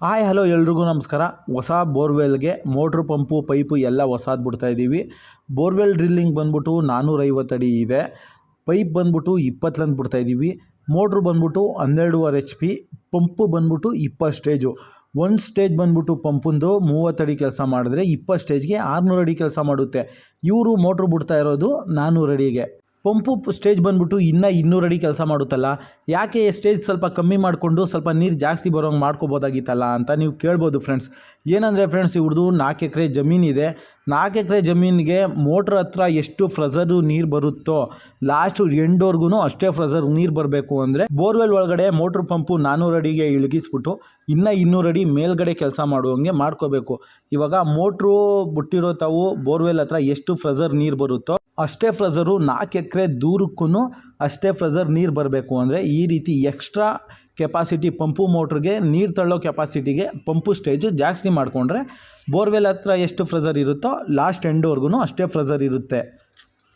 Hi, hello ಎಲ್ರಿಗೂ ನಮಸ್ಕಾರ. ಹೊಸ ಬೋರ್ವೆಲ್ಗೆ ಮೋಟ್ರ್ ಪಂಪು, ಪೈಪು ಎಲ್ಲ ಹೊಸಾದ್ ಬಿಡ್ತಾ ಇದ್ದೀವಿ. ಬೋರ್ವೆಲ್ ಡ್ರಿಲ್ಲಿಂಗ್ ಬಂದ್ಬಿಟ್ಟು ನಾನ್ನೂರೈವತ್ತು ಅಡಿ ಇದೆ. ಪೈಪ್ ಬಂದ್ಬಿಟ್ಟು ಇಪ್ಪತ್ತಲಂದು ಬಿಡ್ತಾ ಇದ್ದೀವಿ. ಮೋಟ್ರ್ ಬಂದ್ಬಿಟ್ಟು ಹನ್ನೆರಡುವರೆ ಎಚ್ ಪಿ, ಪಂಪು ಬಂದ್ಬಿಟ್ಟು ಇಪ್ಪತ್ತು ಸ್ಟೇಜು. ಒಂದು ಸ್ಟೇಜ್ ಬಂದ್ಬಿಟ್ಟು ಪಂಪಂದು ಮೂವತ್ತಡಿ ಕೆಲಸ ಮಾಡಿದ್ರೆ ಇಪ್ಪತ್ತು ಸ್ಟೇಜ್ಗೆ ಆರುನೂರು ಅಡಿ ಕೆಲಸ ಮಾಡುತ್ತೆ. ಇವರು ಮೋಟ್ರ್ ಬಿಡ್ತಾ ಇರೋದು ನಾನ್ನೂರು ಅಡಿಗೆ. ಪಂಪು ಸ್ಟೇಜ್ ಬಂದ್ಬಿಟ್ಟು ಇನ್ನೂ ಇನ್ನೂರು ಅಡಿ ಕೆಲಸ ಮಾಡುತ್ತಲ್ಲ? ಯಾಕೆ ಸ್ಟೇಜ್ ಸ್ವಲ್ಪ ಕಮ್ಮಿ ಮಾಡಿಕೊಂಡು ಸ್ವಲ್ಪ ನೀರು ಜಾಸ್ತಿ ಬರೋಂಗೆ ಮಾಡ್ಕೋಬೋದಾಗಿತ್ತಲ್ಲ ಅಂತ ನೀವು ಕೇಳ್ಬೋದು ಫ್ರೆಂಡ್ಸ್. ಏನಂದರೆ ಫ್ರೆಂಡ್ಸ್ ಇವ್ರದ್ದು ನಾಲ್ಕು ಎಕರೆ ಜಮೀನಿದೆ ನಾಲ್ಕು ಎಕರೆ ಜಮೀನಿಗೆ ಮೋಟ್ರ್ ಹತ್ರ ಎಷ್ಟು ಫ್ರಜರು ನೀರು ಬರುತ್ತೋ, ಲಾಸ್ಟು ಎಂಡೋರ್ಗು ಅಷ್ಟೇ ಫ್ರಜರ್ ನೀರು ಬರಬೇಕು ಅಂದರೆ ಬೋರ್ವೆಲ್ ಒಳಗಡೆ ಮೋಟ್ರ್ ಪಂಪು ನಾನ್ನೂರು ಅಡಿಗೆ ಇಳಗಿಸ್ಬಿಟ್ಟು ಇನ್ನೂ ಇನ್ನೂರು ಅಡಿ ಮೇಲ್ಗಡೆ ಕೆಲಸ ಮಾಡುವಂಗೆ ಮಾಡ್ಕೋಬೇಕು. ಇವಾಗ ಮೋಟ್ರು ಬಿಟ್ಟಿರೋ ತಾವು ಬೋರ್ವೆಲ್ ಹತ್ರ ಎಷ್ಟು ಫ್ರಜರ್ ನೀರು ಬರುತ್ತೋ ಅಷ್ಟೇ ಫ್ರಜರು ನಾಲ್ಕು ಎಕರೆ ದೂರಕ್ಕೂ ಅಷ್ಟೇ ಫ್ರಜರ್ ನೀರು ಬರಬೇಕು. ಅಂದರೆ ಈ ರೀತಿ ಎಕ್ಸ್ಟ್ರಾ ಕೆಪಾಸಿಟಿ ಪಂಪು ಮೋಟ್ರಿಗೆ ನೀರು ತಳ್ಳೋ ಕೆಪಾಸಿಟಿಗೆ ಪಂಪು ಸ್ಟೇಜು ಜಾಸ್ತಿ ಮಾಡಿಕೊಂಡ್ರೆ ಬೋರ್ವೆಲ್ ಹತ್ರ ಎಷ್ಟು ಫ್ರಜರ್ ಇರುತ್ತೋ ಲಾಸ್ಟ್ ಎಂಡ್ವರೆಗೂ ಅಷ್ಟೇ ಫ್ರಜರ್ ಇರುತ್ತೆ.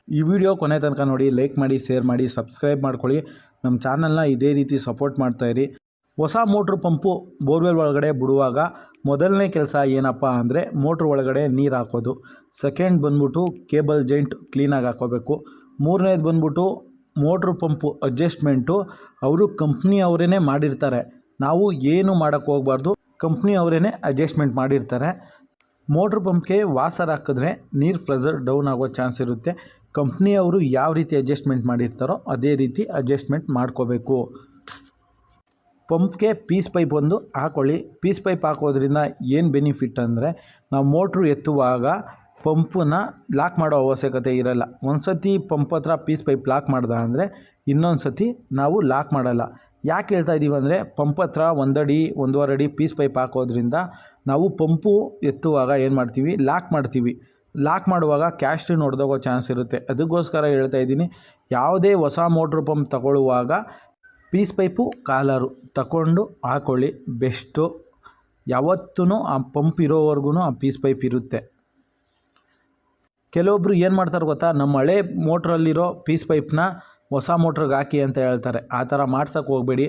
ಈ ವಿಡಿಯೋ ಕೊನೆ ತನಕ ನೋಡಿ ಲೈಕ್ ಮಾಡಿ ಶೇರ್ ಮಾಡಿ ಸಬ್ಸ್ಕ್ರೈಬ್ ಮಾಡ್ಕೊಳ್ಳಿ. ನಮ್ಮ ಚಾನಲ್ನ ಇದೇ ರೀತಿ ಸಪೋರ್ಟ್ ಮಾಡ್ತಾಯಿರಿ ಹೊಸ ಮೋಟ್ರ್ ಪಂಪು ಬೋರ್ವೆಲ್ ಒಳಗಡೆ ಬಿಡುವಾಗ ಮೊದಲನೇ ಕೆಲಸ ಏನಪ್ಪ ಅಂದರೆ ಮೋಟ್ರ್ ಒಳಗಡೆ ನೀರು ಹಾಕೋದು. ಸೆಕೆಂಡ್ ಬಂದ್ಬಿಟ್ಟು ಕೇಬಲ್ ಜೈಂಟ್ ಕ್ಲೀನಾಗಿ ಹಾಕೋಬೇಕು. ಮೂರನೇದು ಬಂದ್ಬಿಟ್ಟು ಮೋಟ್ರ್ ಪಂಪು ಅಡ್ಜಸ್ಟ್ಮೆಂಟು. ಅವರು ಕಂಪ್ನಿ ಅವರೇ ಮಾಡಿರ್ತಾರೆ. ನಾವು ಏನು ಮಾಡೋಕ್ಕೆ ಹೋಗ್ಬಾರ್ದು, ಕಂಪ್ನಿ ಅವರೇ ಅಡ್ಜಸ್ಟ್ಮೆಂಟ್ ಮಾಡಿರ್ತಾರೆ. ಮೋಟ್ರ್ ಪಂಪ್ಗೆ ವಾಸರ್ ಹಾಕಿದ್ರೆ ನೀರು ಪ್ರೆಸರ್ ಡೌನ್ ಆಗೋ ಚಾನ್ಸ್ ಇರುತ್ತೆ. ಕಂಪ್ನಿಯವರು ಯಾವ ರೀತಿ ಅಡ್ಜಸ್ಟ್ಮೆಂಟ್ ಮಾಡಿರ್ತಾರೋ ಅದೇ ರೀತಿ ಅಡ್ಜಸ್ಟ್ಮೆಂಟ್ ಮಾಡ್ಕೋಬೇಕು. ಪಂಪ್ಗೆ ಪೀಸ್ ಪೈಪ್ ಒಂದು ಹಾಕೊಳ್ಳಿ. ಪೀಸ್ ಪೈಪ್ ಹಾಕೋದ್ರಿಂದ ಏನು ಬೆನಿಫಿಟ್ ಅಂದರೆ ನಾವು ಮೋಟ್ರು ಎತ್ತುವಾಗ ಪಂಪನ್ನ ಲಾಕ್ ಮಾಡೋ ಅವಶ್ಯಕತೆ ಇರಲ್ಲ. ಒಂದು ಸತಿ ಪಂಪ್ ಹತ್ರ ಪೀಸ್ ಪೈಪ್ ಲಾಕ್ ಮಾಡ್ದ ಅಂದರೆ ಇನ್ನೊಂದು ಸತಿ ನಾವು ಲಾಕ್ ಮಾಡಲ್ಲ. ಯಾಕೆ ಹೇಳ್ತಾ ಇದ್ದೀವಿ ಅಂದರೆ ಪಂಪ್ ಹತ್ರ ಒಂದಡಿ, ಒಂದೂವರೆ ಅಡಿ ಪೀಸ್ ಪೈಪ್ ಹಾಕೋದ್ರಿಂದ ನಾವು ಪಂಪು ಎತ್ತುವಾಗ ಏನು ಮಾಡ್ತೀವಿ? ಲಾಕ್ ಮಾಡ್ತೀವಿ. ಲಾಕ್ ಮಾಡುವಾಗ ಕ್ಯಾಶ್ಟ್ರಿ ಹೊಡೆದೋಗೋ ಚಾನ್ಸ್ ಇರುತ್ತೆ. ಅದಕ್ಕೋಸ್ಕರ ಹೇಳ್ತಾ ಇದ್ದೀನಿ ಯಾವುದೇ ಹೊಸ ಮೋಟ್ರ್ ಪಂಪ್ ತಗೊಳ್ಳುವಾಗ ಪೀಸ್ ಪೈಪು ಕಾಲರು ತಗೊಂಡು ಹಾಕೊಳ್ಳಿ. ಬೆಸ್ಟು. ಯಾವತ್ತೂ ಆ ಪಂಪ್ ಇರೋವರೆಗೂ ಆ ಪೀಸ್ ಪೈಪ್ ಇರುತ್ತೆ. ಕೆಲವೊಬ್ಬರು ಏನು ಮಾಡ್ತಾರೆ ಗೊತ್ತಾ? ನಮ್ಮ ಹಳೆ ಮೋಟ್ರಲ್ಲಿರೋ ಪೀಸ್ ಪೈಪ್ನ ಹೊಸ ಮೋಟ್ರಿಗೆ ಹಾಕಿ ಅಂತ ಹೇಳ್ತಾರೆ. ಆ ಥರ ಮಾಡ್ಸೋಕ್ಕೆ ಹೋಗಬೇಡಿ.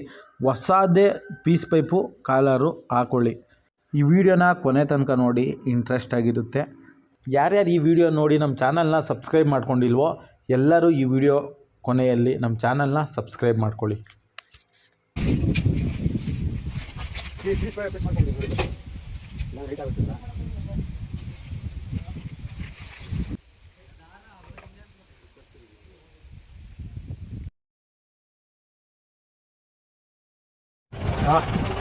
ಹೊಸದೇ ಪೀಸ್ ಪೈಪು ಕಾಲರು ಹಾಕೊಳ್ಳಿ. ಈ ವಿಡಿಯೋನ ಕೊನೆ ತನಕ ನೋಡಿ, ಇಂಟ್ರೆಸ್ಟ್ ಆಗಿರುತ್ತೆ. ಯಾರ್ಯಾರು ಈ ವಿಡಿಯೋ ನೋಡಿ ನಮ್ಮ ಚಾನಲ್ನ ಸಬ್ಸ್ಕ್ರೈಬ್ ಮಾಡ್ಕೊಂಡಿಲ್ವೋ, ಎಲ್ಲರೂ ಈ ವಿಡಿಯೋ ಕೊನೆಯಲ್ಲಿ ನಮ್ಮ ಚಾನಲ್ನ ಸಬ್ಸ್ಕ್ರೈಬ್ ಮಾಡ್ಕೊಳ್ಳಿ. 아.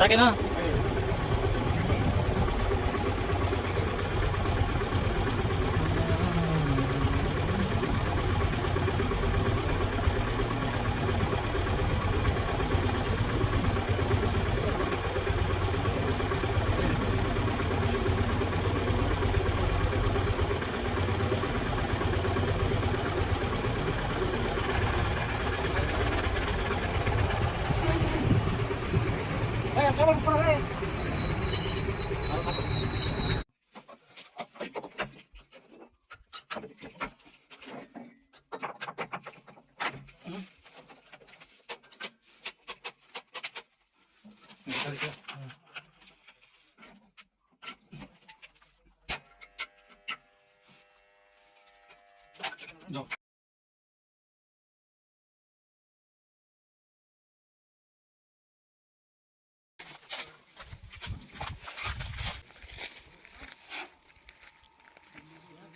打给他 ಬಂದಿಲ್ಲ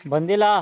बंदीला.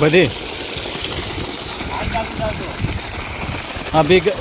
બધી? હા ભેગા